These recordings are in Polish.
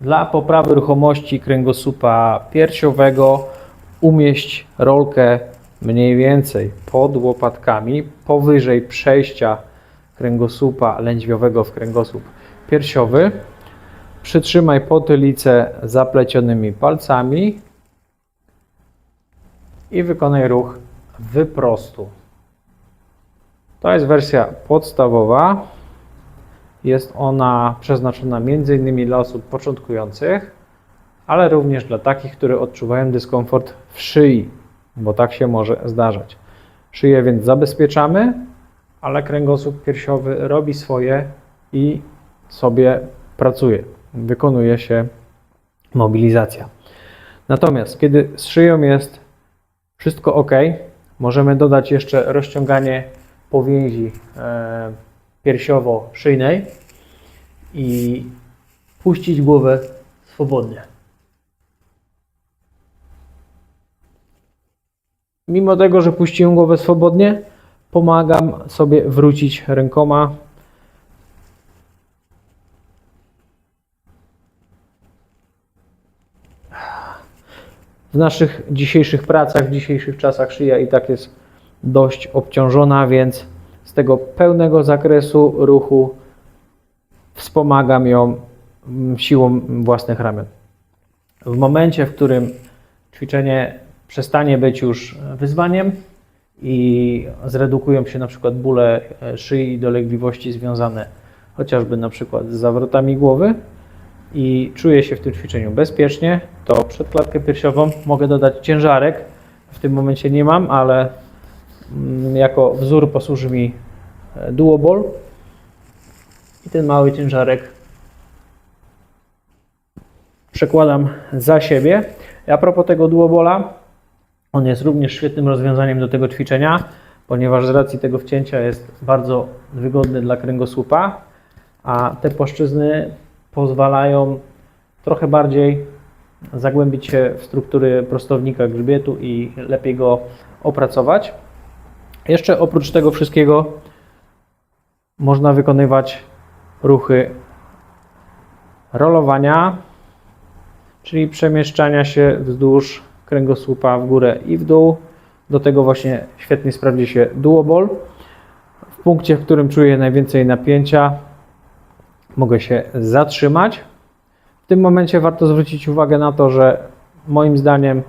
Dla poprawy ruchomości kręgosłupa piersiowego umieść rolkę mniej więcej pod łopatkami, powyżej przejścia kręgosłupa lędźwiowego w kręgosłup piersiowy. Przytrzymaj potylicę zaplecionymi palcami i wykonaj ruch wyprostu. To jest wersja podstawowa. Jest ona przeznaczona m.in. dla osób początkujących, ale również dla takich, które odczuwają dyskomfort w szyi, bo tak się może zdarzać. Szyję więc zabezpieczamy, ale kręgosłup piersiowy robi swoje i sobie pracuje. Wykonuje się mobilizacja. Natomiast kiedy z szyją jest wszystko ok, możemy dodać jeszcze rozciąganie powięzi e, piersiowo-szyjnej i puścić głowę swobodnie. Mimo tego, że puściłem głowę swobodnie, pomagam sobie wrócić rękoma. W naszych dzisiejszych pracach, w dzisiejszych czasach szyja i tak jest dość obciążona, więc z tego pełnego zakresu ruchu wspomagam ją mm, siłą własnych ramion. W momencie, w którym ćwiczenie przestanie być już wyzwaniem i zredukują się na przykład bóle e, szyi i dolegliwości związane chociażby na przykład z zawrotami głowy i czuję się w tym ćwiczeniu bezpiecznie, to przed klatkę piersiową mogę dodać ciężarek. W tym momencie nie mam, ale jako wzór posłuży mi e, duobol i ten mały ciężarek przekładam za siebie. A propos tego duobola, on jest również świetnym rozwiązaniem do tego ćwiczenia, ponieważ z racji tego wcięcia jest bardzo wygodny dla kręgosłupa, a te płaszczyzny pozwalają trochę bardziej zagłębić się w struktury prostownika grzbietu i lepiej go opracować. Jeszcze oprócz tego wszystkiego można wykonywać ruchy rolowania, czyli przemieszczania się wzdłuż kręgosłupa w górę i w dół. Do tego właśnie świetnie sprawdzi się duobol. W punkcie, w którym czuję najwięcej napięcia, mogę się zatrzymać. W tym momencie warto zwrócić uwagę na to, że moim zdaniem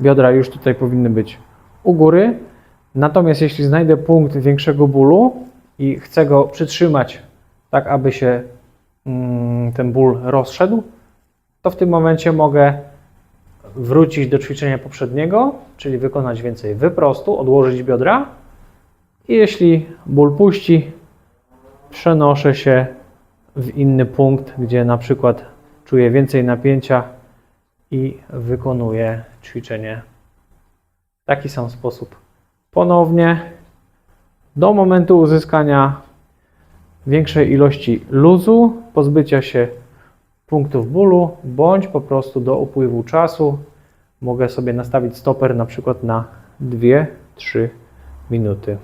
biodra już tutaj powinny być u góry. Natomiast jeśli znajdę punkt większego bólu i chcę go przytrzymać, tak aby się mm, ten ból rozszedł, to w tym momencie mogę wrócić do ćwiczenia poprzedniego, czyli wykonać więcej wyprostu, odłożyć biodra i jeśli ból puści, przenoszę się w inny punkt, gdzie na przykład czuję więcej napięcia i wykonuję ćwiczenie w taki sam sposób ponownie do momentu uzyskania większej ilości luzu, pozbycia się punktów bólu, bądź po prostu do upływu czasu mogę sobie nastawić stoper na przykład na 2-3 minuty.